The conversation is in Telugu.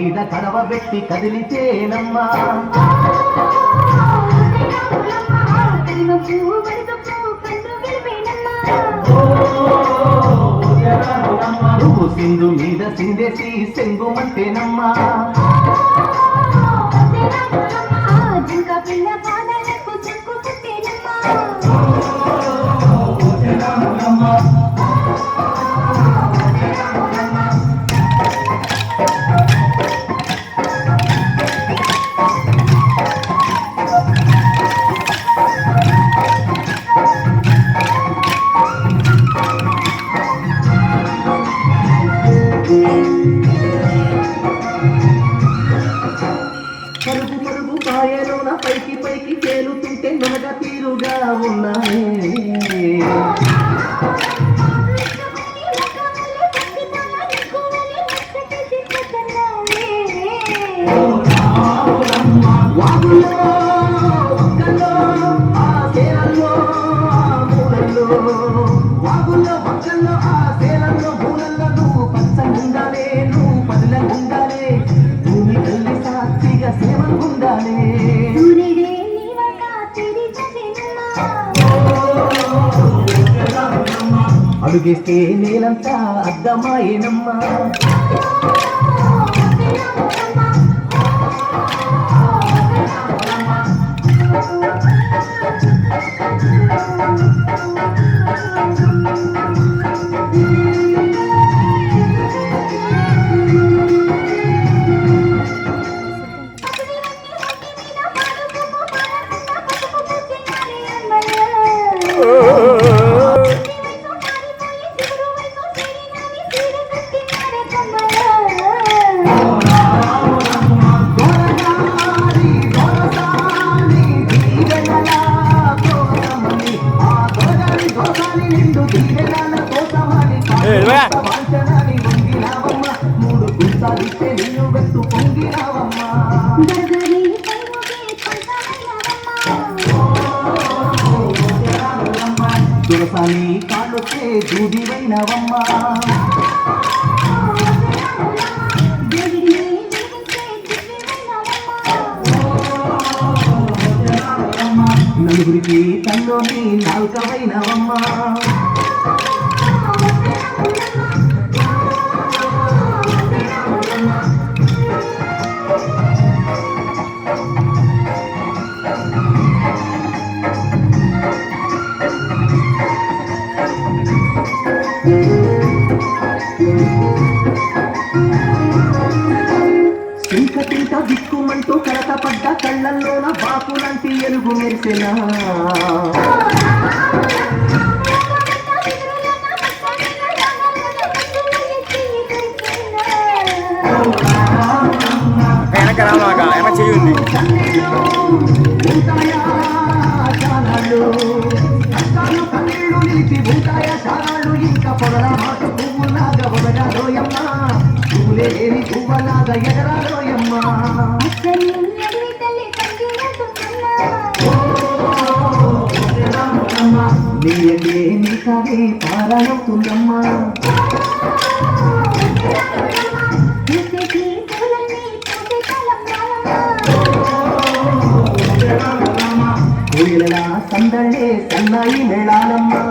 మీద కడవ పెట్టి కదిలితేనమ్మా నువ్వు సింధు మీద సిందేసి సెంగుమంటేనమ్మా మరుగు మరుగు పాయలోన పైకి పైకి తేలుతుంటే నొనగ తీరుగా ఉన్నాయి. అడుగేస్తే నేలంతా అద్దమాయేనమ్మా తులసాని కాళ్ళొస్తే దూదివైనవమ్మ. నలుగురికి తల్లోని నాలుకమైనవమ్మా బాపులంటి ఎలుగు మెరిసెనా? వెనక రామాక వెనక చెయ్యి ఉంది ఇంకా పొదల మాట పువ్వులాగా ఒదగాలోయమ్మ పువ్వులే లేని పువ్వలాగా ఎగరాలోయమ్మ నీయే నీ కాదే పారాయవుతుందమ్మా కోయిలలా సందడే సన్నాయి మేళాలమ్మా